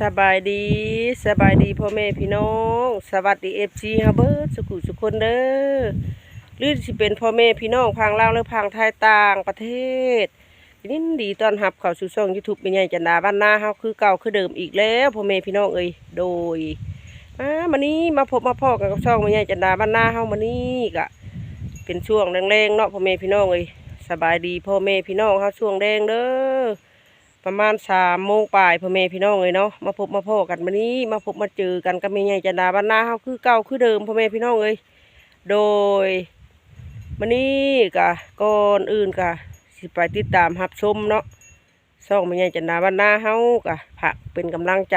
สบายดีสบายดีพ่อแม่พี่น้อง สวัสดีเอฟซีฮะเบิร์ดสุขุสุคนเด้อหรือสิเป็นพ่อแม่พี่น้องพังลาวหรือพังไทยต่างประเทศยินดีต้อนรับเข้าสู่ช่องยูทูบเป็นไงจันดาบ้านนาเฮาคือเก่าคือเดิมอีกแล้วพ่อแม่พี่น้องเอ้ยโดยอ่ามันนี้มาพบมาพ่อกันกับช่องเป็นไงจันดาบ้านนาเฮามันนี้กะเป็นช่วงแรงๆเนาะพ่อแม่พี่น้องเอ้ยสบายดีพ่อแม่พี่น้องเฮาช่วงแดงเด้อ ประมาณสามโมงปลายพ่อแม่พี่น้องเลยเนาะมาพบมาพ่อกันวันนี้ มาพบมาเจอกันกับแม่ใหญ่จันดาบ้านนาเฮาคือเก่าคือเดิมพ่อแม่พี่น้องเลยโดยวันนี้กะก่อนอื่นกะสิไปติดตามรับชมเนาะซ่องแม่ใหญ่จันดาบ้านนาเฮากะผักเป็นกำลังใจ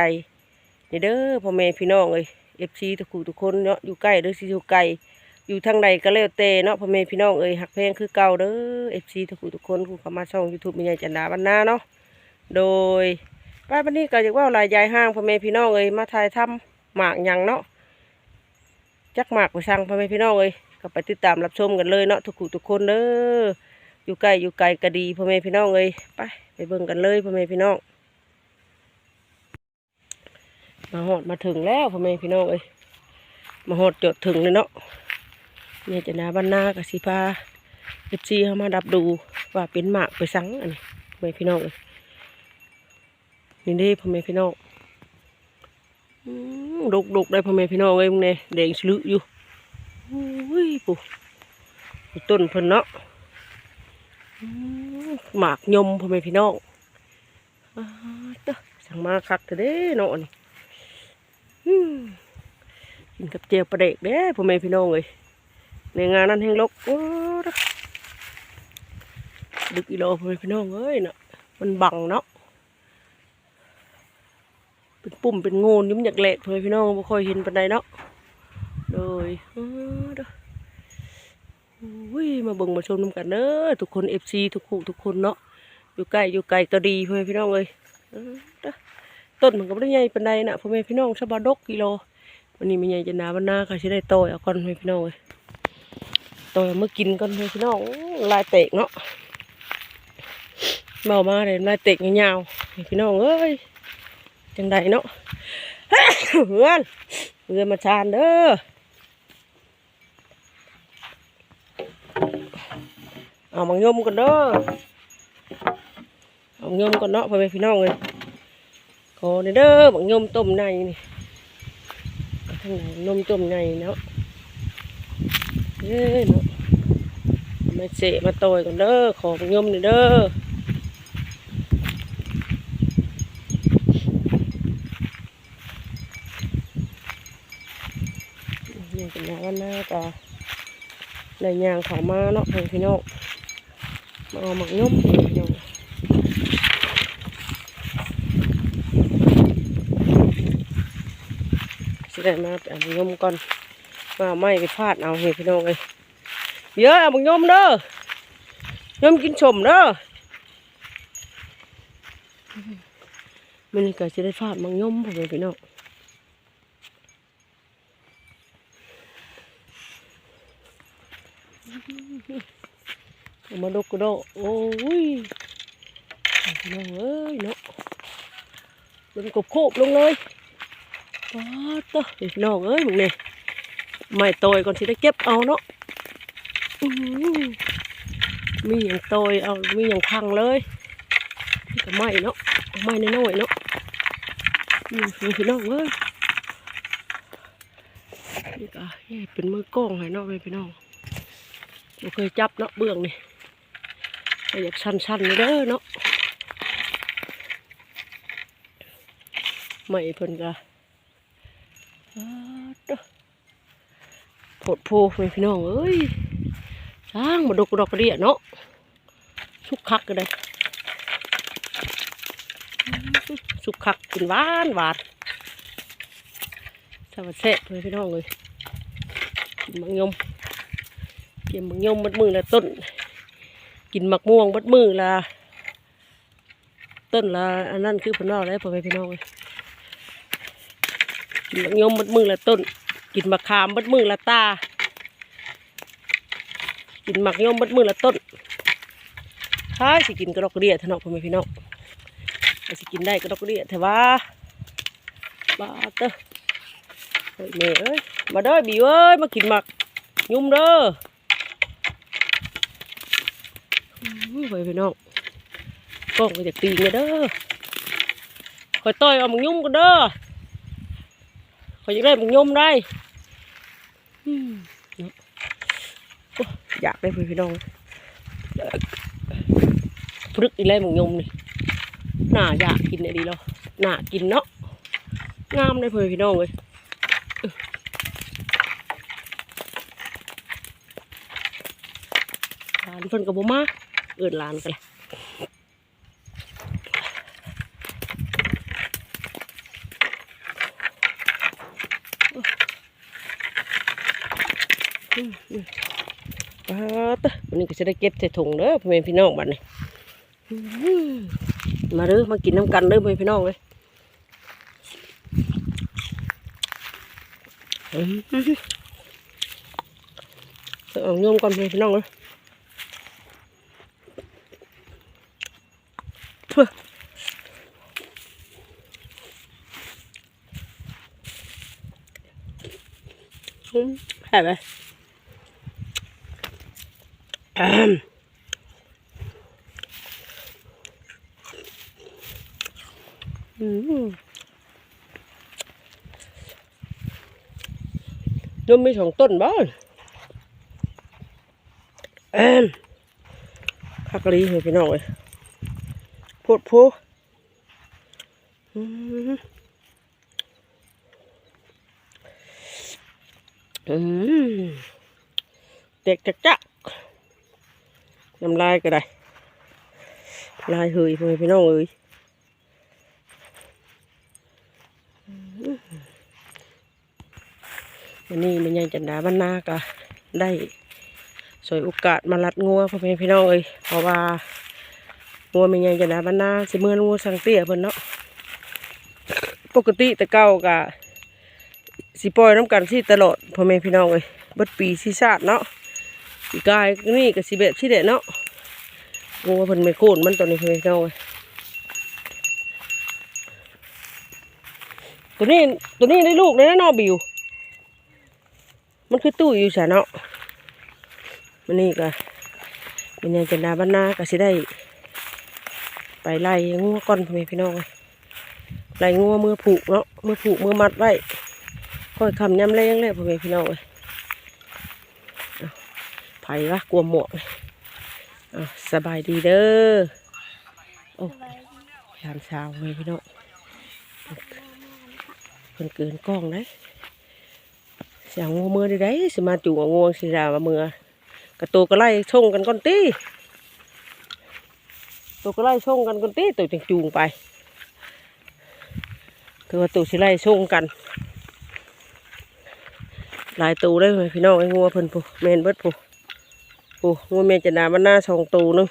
นี่เด้อพ่อแม่พี่น้องเลยเอฟซีทุกคู่ทุกคนเนาะอยู่ใกล้หรือสิอยู่ไกลอยู่ทางใดก็แล้วแต่เนาะพ่อแม่พี่น้องเอ้ยหักเพลงคือเก่าเด้อเอฟซีทุกคู่ทุกคนกูเข้ามาช่องยูทูบม่ใหญ่จันดาบ้านนาเนาะ โดยป้าวันนี้ก็อยากว่าหลายยายห้างพ่อแม่พี่น้องเอ้ยมาถ่ายทำหมากยังเนาะจักหมากไปสั่งพ่อแม่พี่น้องเอ้ยก็ไปติดตามรับชมกันเลยเนาะทุกคู่ทุกคนเด้ออยู่ใกล้อยู่ไกลก็ดีพ่อแม่พี่น้องเอ้ยไปไปเบิ่งกันเลยพ่อแม่พี่น้องมาหอดมาถึงแล้วพ่อแม่พี่น้องเอ้ยมาหอดจดถึงเลยเนาะแม่ยจะนาบ้านนากับสิพาเอฟซีเข้ามาดับดูว่าเป็นหมากไปสั่งอันนี้พ่อแม่พี่น้องเอ้ย นี่เด้พ่อแม่พี่น้องดกดกได้พ่อแม่พี่น้องเอ้ยมึงเนี่ยแดงฉลุอยู่อุ้ยปู่ต้นเพิ่นเนาะหมากยมพ่อแม่พี่น้องอ้าเด้อสั่งมาคักเถอะเด้เนาะนี่กินกับเจียวปลาเด็กเด้พ่อแม่พี่น้องเอ้ยในงานนั้นแห่งลกดึกอีโลพ่อแม่พี่น้องเอ้ยเนาะมันบังเนาะ เป็นปุ่มเป็นโงนอยุ่มอยากแหลกเลยพี่น้องบ่ค่อยเห็นปานใดเนาะเลยอุ้ยมาเบิ่งมาชมน้ำกันเด้อทุกคน FC ทุกคู่ทุกคนเนาะอยู่ใกล้อยู่ไกลก็ดีพ่อแม่พี่น้องเลยเออเด้อต้นมันก็บ่ได้ใหญ่ปานใดน่ะพ่อแม่พี่น้องชาวบ้าดกกิโลวันนี้แม่ใหญ่จะนาบรรณาก็สิได้โตเอาก่อนพ่อแม่พี่น้องเลยโตเมื่อกินก่อนพ่อแม่พี่น้องลายเตกเนาะเบามาเลยลายเตกยาวๆให้พี่น้องเอ้ย จังใดเนาะเพื่อนเพื่อนมาชานเด้อเอามังยมกันเด้อเอามังยมกันเนาะพ่อแม่พี่น้องเลยขอเด้อมังยมต้มในนี่เอาทั้งไหนนมต้มในเนาะเอ้ยเนาะมาเสะมาโตยกันเด้อขอมังยมนี่เด้อ นี่เป็นอย่างวันหน้าก็ในยางเขามาเนาะเพื่อนพี่น้องมาเอาหมักนุ่มพี่น้องสิได้มาเอาหมักนุ่มก่อนมาไม่ไปพลาดเอาเฮ้พี่น้องเลยเยอะเอาหมักนุ่มเด้อยมกินชมเด้อมันก็จะได้ฟาดหมักนุ่มเพื่อนพี่น้อง เอา มาดกกระโดดโอ้ยน้องเอ้ยเนาะลงกบโคบลงเลยป๊าดเต้อเด็กน้องเอ้ยมึงเนี่ยไม่โตยก่อนสิได้เก็บเอาเนาะอื้อหือมีอย่างโตยเอามีอย่างพังเลยนี่ก็ไม่เนาะเอาไม่น้อยๆเนาะอืมนี่พี่น้องเอ้ยนี่ก็ให้เป็นมือกล้องให้เนาะพี่น้องบ่เคยจับเนาะเบื้องนี่ก็ อยากชันๆเลยเด้อเนาะไม่เพิ่นก็อ้าวเด้อโผดโพแม่พี่น้องเอ้ยสร้างมาดกดอกกระเดียเนาะสุกคักก็ได้สุกคักกินหวานหวานสวัสดีเพื่อนพี่น้องเลยกินมังยมกินมังยมมัดมือละต้น กินมักม่วงมัดมือละต้นละอันนั้นคือพนอกได้พ่อแม่พี่น้องเอ้ยกินมักยมมัดมือละต้น กินมะขามมัดมือละตา กินมักยมมัดมือละต้นถ้าสิกินกระดกกระเดียเถอะเนาะพ่อแม่พี่น้องถ้าสิกินได้กระดกกระเดียแต่ว่าบาเตอเฮ้ยแม่เอ้ยมาเด้อบิวเอ้ยมากินหมักยุ่มเด้อ อื้ยพี่น้องกล้องก็จะตีนเลยเด้อคอยต่อยเอามึงยุ่มกันเด้อคอยจะได้มึงยุ่มได้อืมเนาะโอ้อยากได้พื่อนพี่น้องพรึกอีไรมึงยุ่มนี่น่าอยากกินไอ้ดีแล้วน่ากินเนาะงามได้เพื่อพี่น้องเลยหลานเพิ่นก็บ่มา เอิ้นหลานกันเลยอืมอืมปาตะวันนี้ก็จะได้เก็บใส่ถุงเด้อพ่อแม่พี่น้องบัดนี้มาเด้อมากินน้ำกันเด้อพ่อแม่พี่น้องเลยอืมเอาโยมก่อนพ่อแม่พี่น้องเลย เพื่ออืมแพ้ไหมอืมอืมนมมีสองต้นบ้านเอ็มพักลีให้พี่น้องเลย พดโพอืมอืมเด็กจักจักน้ำลายก็ได้ลายเฮยพ่อพี่น้องเอ้ยวันนี้มันยังจันดาบ้านนาก็ได้สวยโอกาสมาลัดงัวพ่อแม่พี่น้องเอ้ยเพราะว่า งัวม่ใหญ่จะนะบ้านนาสิเมื่องัวสังเตี้ยเพิ่นเนาะปกติแต่เก่ากะสิปล่อยน้ำกันสิตลอดพ่อแม่พี่น้องเอ้ยบิดปีสิชาติเนาะอีกายนี่ก็สิแบบสิเด็ดเนาะงัวเพิ่นไม่โค่นมันตัวนี้พ่อแม่พี่น้องเอ้ยตัวนี้ตัวนี้ได้ลูกเลยนะเนาะบิว มันคือตู้อยู่ซะเนาะมันนี่ก็เป็นยังจะนาบ้านนาก็สิได้ ไปไล่งัวก่อนพ่อแม่พี่น้องเอ้ยไล่งัวมือผูกเนาะมือผูกมือมัดไว้ค่อยคำย้ำแรงเลยพ่อแม่พี่น้องเอ้ยไผ่ละกลัวหมวกเลยสบายดีเด้อโอ้ยามเช้าพ่อแม่พี่น้องเพิ่นเกินกล้องเลยเสียงงัวมือได้ไดสิมาจู่งัวสิดามามือกระตูก็ไล่ชงกันก่อนตี ตัวก็ไล่ช่งกันกันตีตัวจังจูงไปคือว่าตัวสิไล่ช่งกัน หลายตัวได้เลยพี่น้องไอ้งัวเพิ่นผู้แมนเบิดผู้ผู้งัวแมนจะนามันหน้าสองตัวหนึง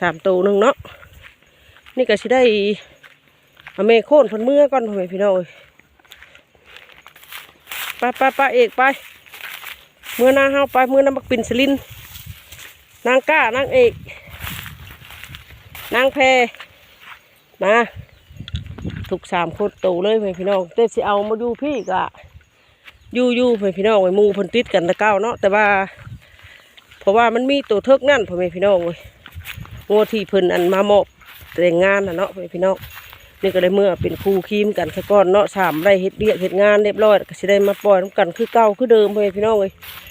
สามตัวหนึงเนาะนี่ก็สิได้เอาแม่โค่นเพิ่นเมื่อก่อนพ่อแม่พี่น้องเอ้ยไปไปไปเอกไปเมื่อหน้าเฮาไปเมื่อน้ำมักปินสลินนางก้านางเอก นางแพมาถูกสามคนโตเลยเพื่อนพี่น้องแต่สิเอามาดูพี่กะอยู่อยู่เพื่อนพี่น้องไอ้มูพิ่นติดกันตะเก้าเนาะแต่ว่า เพราะว่ามันมีตัวเทิกนั่นเพื่อนพี่น้องเลยงัวที่เพิ่นอันมาหมอบแต่งงานนะเนาะเพื่อนพี่น้องนี่ก็ได้เมื่อเป็นครูคีมกันซะก่อนเนาะสามได้เฮ็ดเรียกเฮ็ดงานเรียบร้อยก็สิได้มาปล่อยน้ำกันคือเก่าคือเดิมเพื่อนพี่น้องเลย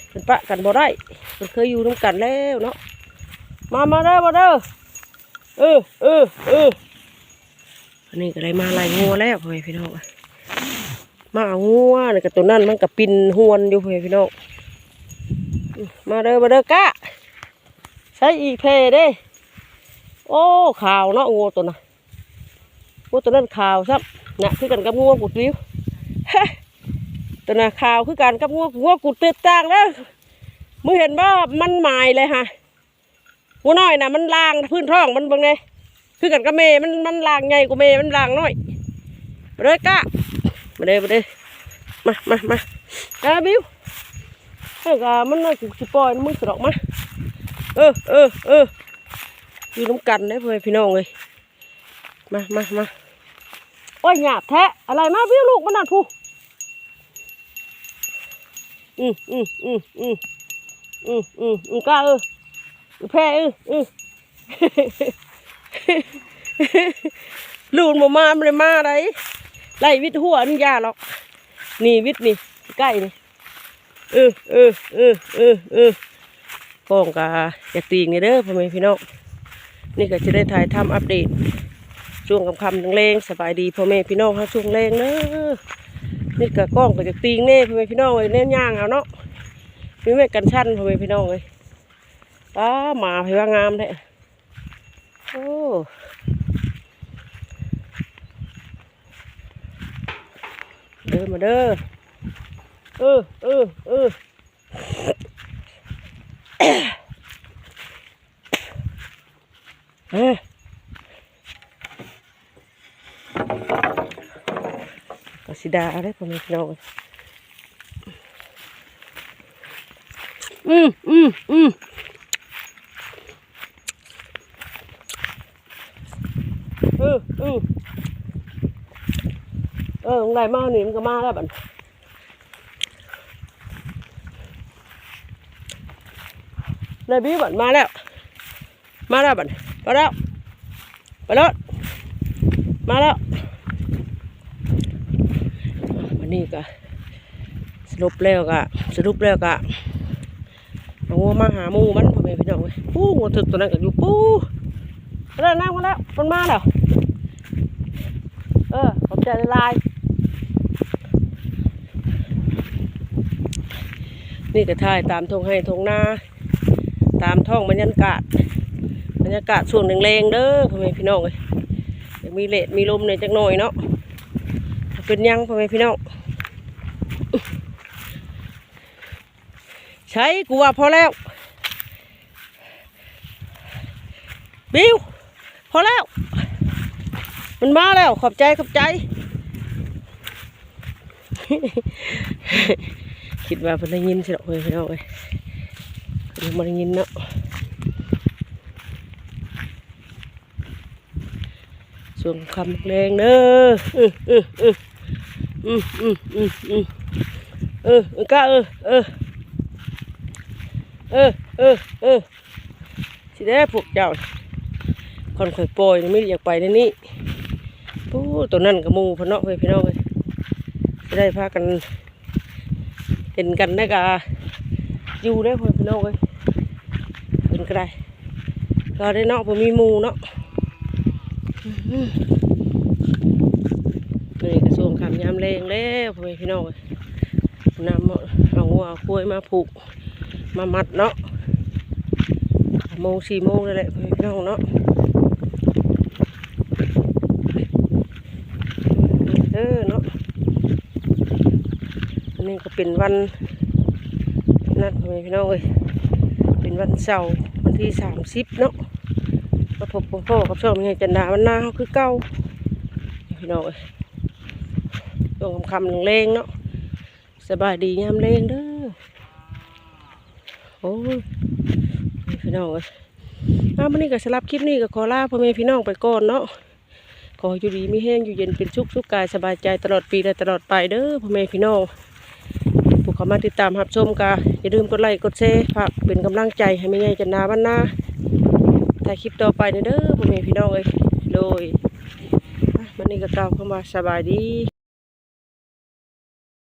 เป็นปะกันบ่ได้เพิ่นเคยอยู่น้ำกันแล้วเนาะมามาเด้มาเด้อ เออเออเอออันนี้ก็ได้มาลายงัวแล้วพ่อแม่พี่น้องมาเอางัวนี่ก็ตัวนั้นมันก็ปินหวนอยู่พ่อแม่พี่น้องมาเด้อมาเด้อกะใช้อีเพเด้ โอ้ขาวเนาะงัวตัวน่ะงัวตัวนั้นขาวซับน่ะคือกันกับงัวกุดริ้วตัวน่ะขาวคือกันกับงัวงัวกุดเตือต่างแล้วมึงเห็นว่ามันหมายเลยฮะ หัวน้อยนะมันล่างพื้นท้องมันเบิ่งไงคือกันกับเมมันมันล่างใหญ่กว่าเมมันล่างน้อยมาเลยกะมาเลยมาเลยมามามาเอาบิวเฮ้ยกะมันน่าสิปล่อยมือสะดอกมาเออเออเอออยู่น้ำกันได้เพื่อนพี่น้องเลยมามามาโอ้ยหยาบแท้อะไรมาวิวลูกมันนั่นผู้อืมอืมอืมอืมอืมอืมอืมก้าเออ แพ้เออเออลูนบ่มาไม่ได้มาอะไรไล่วิทหัวนี่ยาหรอก นี่วิทนี่ใกล้นี่เออเออเออเออเออพ้องกะอยากตีงี้เด้อพ่อแม่พี่น้องนี่ก็จะได้ถ่ายทำอัปเดตช่วงคำๆแรงสบายดีพ่อแม่พี่น้องฮะช่วงแรงเด้อนี่ก็กล้องก็จะตีงแน่พ่อแม่พี่น้องเลยเน้นย่างเอาเนาะมีแม่กันชั้นพ่อแม่พี่น้องเลย ป้าหมาพี่ว่างามแท้โอ้เดินมาเด้อเออเออเออเฮ้ก็สิดาอะไรพ่อม่พี่น้องอืมอืมอืมเออเออ เออมึงได้มาหนิมันก็มาแล้วบัดได้บีบัดมาแล้ว มาแล้วบัดมาแล้วไปแล้วมาแล้ววันนี้ก็สรุปแล้วก็สรุปแล้วก็เอางัวมาหาหมูมันพ่อแม่พี่น้องเว้ยปู้งัวถึกตัวนั้นก็อยู่ปู้แล้วนั่งมาแล้วมันมาแล้ว เออขอบใจลาย นี่ก็ถ่ายตามทงให้ทงนาตามท้องบรรยากาศ บรรยากาศช่วงแรงๆเด้อพ่อแม่พี่น้องเว้ยมีเลดมีลมหน่อยจักหน่อยเนาะเป็นยังพ่อแม่พี่น้องใช้กูว่าพอแล้ว บิวพอแล้ว มันมาแล้วขอบใจขอบใจ คิดว่าเพิ่นได้ยินสิดอกเว้ยพี่น้องเอ้ยเพิ่นบ่ได้ยินเนาะส่วนคำแรงเด้ออืออืออืออืมอืมอืมอืมเออเออก้าเออเออเออเออเออสิได้พวกเจ้าคนข่อยปล่อยไม่อยากไปในนี้ปู้ตัวนั้นกับมูพนเนาะเว้ยพี่น้องเว้ยได้พากัน เห็นกันได้กะอยู่ได้พ่อพี่น้องเว้ยเป็นก็ได้ก็ได้เนาะบ่มีมูเนาะนี่กระทรวงคำยามแรงแล้วพ่อพี่น้องเอ้ยนำเอางัวเอากล้ยมาผูกมามัดเนาะโมงสี่โมงเลยแหละพี่น้องเนาะเออเนาะอั นี้ก็เป็นวันนั่นพ่อแม่พี่น้องเอ้ยเป็นวันเสาร์วันที่สามสิบเนาะมาพบพ่อกับช่องมีไงจันดาวันหน้าเขาคือเก้าพี่น้องเอ้ยตรงคำๆแรงเนาะสบายดียามแรงเด้อโอ้ยพี่น้องเอ้ยอ้าววันนี้ก็สำหรับคลิปนี้ก็ขอลาพ่อแม่พี่น้องไปก่อนเนาะขออยู่ดีมีแห้งอยู่เย็นเป็นสุขสุขกายสบายใจตลอดปีและตลอดไปเด้อพ่อแม่พี่น้อง เข้ามาติดตามรับชมกันอย่าลืมกดไลค์กดแชร์ฝากเป็นกำลังใจให้แม่ใหญ่จันนาบ้านนาถ่ายคลิปต่อไปเด้อพ่อแม่พี่น้องเอ้ยโดยมันนี้ก็กล่าวคำว่าสบายดี